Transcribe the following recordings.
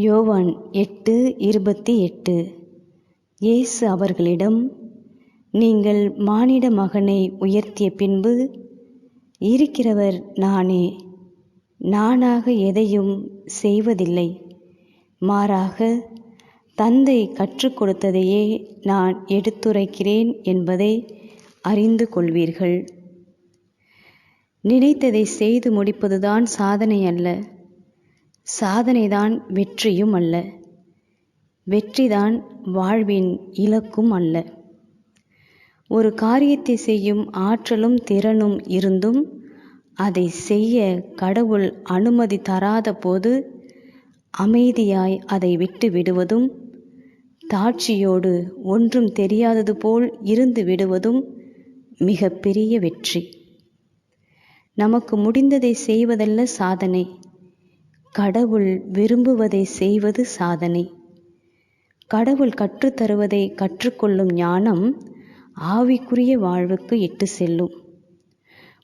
யோவான் எட்டு இருபத்தி எட்டு. இயேசு அவர்களிடம் நீங்கள் மானிட மகனை உயர்த்திய பின்பு இருக்கிறவர் நானே. நானாக எதையும் செய்வதில்லை. மாறாக தந்தை கற்றுக் கொடுத்ததையே நான் எடுத்துரைக்கிறேன் என்பதை அறிந்து கொள்வீர்கள். நினைத்ததை செய்து முடிப்பதுதான் சாதனை அல்ல. சாதனைதான் வெற்றியும் அல்ல. வெற்றிதான் வாழ்வின் இலக்கும் அல்ல. ஒரு காரியத்தை செய்யும் ஆற்றலும் திறனும் இருந்தும் அதை செய்ய கடவுள் அனுமதி தராத போது அமைதியாய் அதை விட்டு விடுவதும் தாட்சியோடு ஒன்றும் தெரியாதது போல் இருந்து விடுவதும் மிகப்பெரிய வெற்றி. நமக்கு முடிந்ததை செய்வதல்ல சாதனை. கடவுள் விரும்புவதை செய்வது சாதனை. கடவுள் கற்றுத்தருவதை கற்றுக்கொள்ளும் ஞானம் ஆவிக்குரிய வாழ்வுக்கு இட்டு செல்லும்.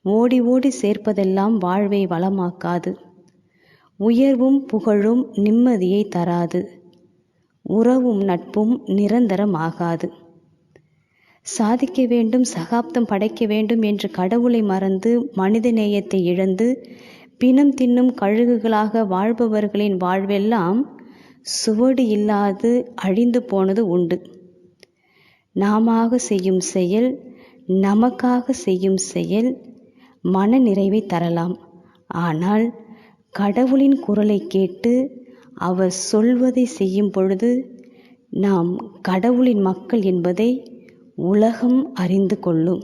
ஓடி ஓடி சேர்ப்பதெல்லாம் வாழ்வை வளமாக்காது. உயர்வும் புகழும் நிம்மதியை தராது. உறவும் நட்பும் நிரந்தரமாகாது. சாதிக்க வேண்டும் சகாப்தம் படைக்க வேண்டும் என்று கடவுளை மறந்து மனித நேயத்தை இழந்து பிணம் தின்னும் கழுகுகளாக வாழ்பவர்களின் வாழ்வெல்லாம் சுவடு இல்லாது அழிந்து போனது உண்டு. நாமாக செய்யும் செயல் நமக்காக செய்யும் செயல் மன நிறைவை தரலாம். ஆனால் கடவுளின் குரலை கேட்டு அவர் சொல்வதை செய்யும் பொழுது நாம் கடவுளின் மக்கள் என்பதை உலகம் அறிந்து கொள்ளும்.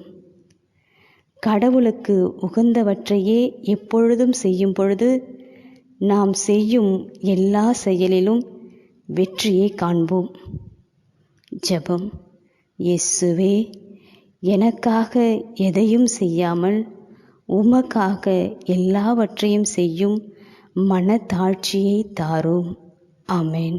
கடவுளுக்கு உகந்தவற்றையே எப்பொழுதும் செய்யும் பொழுது நாம் செய்யும் எல்லா செயலிலும் வெற்றியை காண்போம். ஜெபம். இயேசுவே எனக்காக எதையும் செய்யாமல் உமக்காக எல்லாவற்றையும் செய்யும் மனத்தாழ்ச்சியை தாரும். ஆமென்.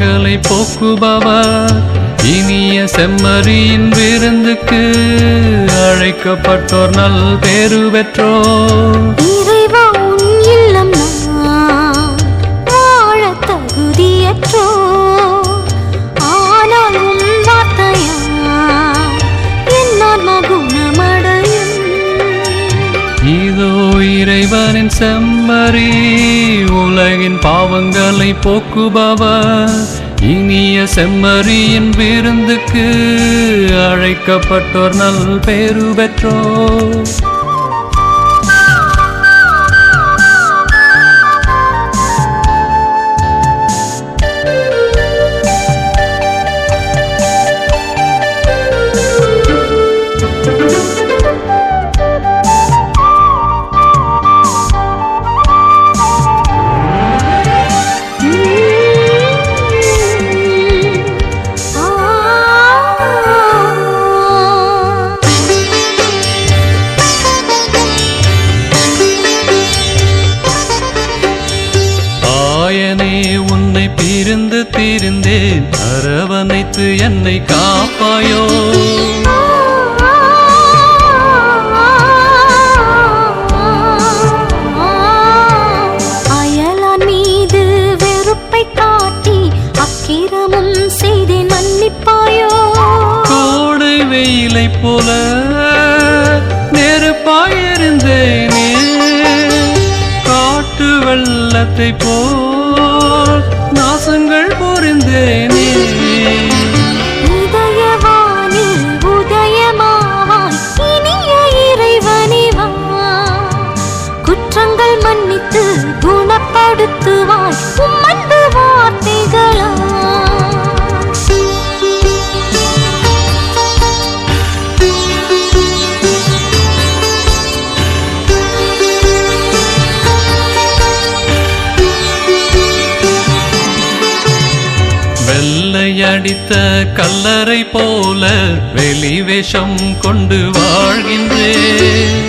பாவங்களை போக்குபவர் இனிய செம்மறியின் விருந்துக்கு அழைக்கப்பட்டோர் நல் பேரு பெற்றோர். இறைவனின் செம்மறி உலகின் பாவங்களை போக்குபவர். இனிய செம்மறியின் விருந்துக்கு அழைக்கப்பட்டோர் நல் பேரு பெற்றோர். வெள்ளத்தை போல் நாசங்கள் புரிந்தேனே. கல்லறை போல வெளிவேஷம் கொண்டு வாழ்கின்றேன்.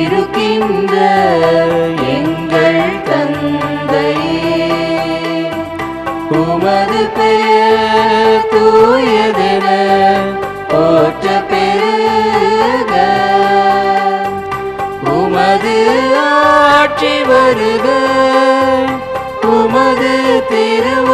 இருக்கின்ற எங்கள் தந்தையே. உமது பெயர் தூயதென போற்ற பெருக உமது ஆட்சி வருக. உமது திருவ